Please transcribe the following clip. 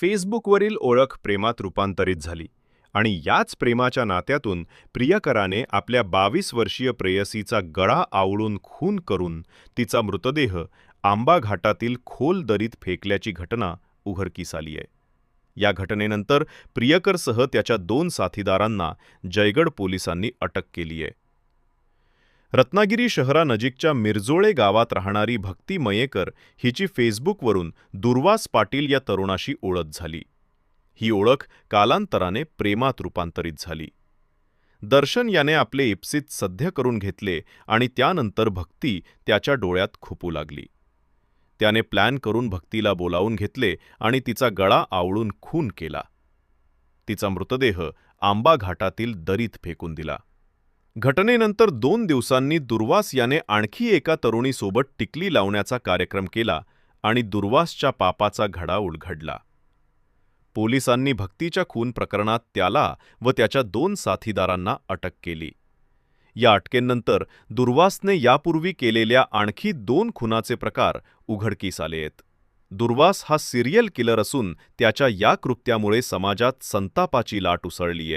फेसबुकवरील ओळख प्रेमात रूपांतरित झाली आणि याच प्रेमाच्या नात्यातून प्रियकराने आपल्या बावीस वर्षीय प्रेयसीचा गळा आवळून खून करून तिचा मृतदेह आंबा घाटातील खोल दरीत फेकल्याची घटना उघडकीस आली आहे. या घटनेनंतर प्रियकरसह त्याच्या दोन साथीदारांना जयगड पोलिसांनी अटक केली आहे. रत्नागिरी शहरानजीकच्या मिरजोळे गावात राहणारी भक्ती मयेकर हिची फेसबुकवरून दुर्वास पाटील या तरुणाशी ओळख झाली. ही ओळख कालांतराने प्रेमात रूपांतरित झाली. दर्शन याने आपले इप्सित सध्य करून घेतले आणि त्यानंतर भक्ती त्याच्या डोळ्यात खुपू लागली. त्याने प्लॅन करून भक्तीला बोलावून घेतले आणि तिचा गळा आवळून खून केला. तिचा मृतदेह आंबा घाटातील दरीत फेकून दिला. घटनेनंतर दोन दिवसांनी दुर्वास याने आणखी एका तरुणीसोबत टिकली लावण्याचा कार्यक्रम केला आणि दुर्वासच्या पापाचा घडा उलघडला. पोलिसांनी भक्तीच्या खून प्रकरणात त्याला व त्याच्या दोन साथीदारांना अटक केली. या अटकेनंतर दुर्वासने यापूर्वी केलेल्या आणखी दोन खुनाचे प्रकार उघडकीस आले आहेत. दुर्वास हा सिरियल किलर असून त्याच्या या कृत्यामुळे समाजात संतापाची लाट उसळलीय.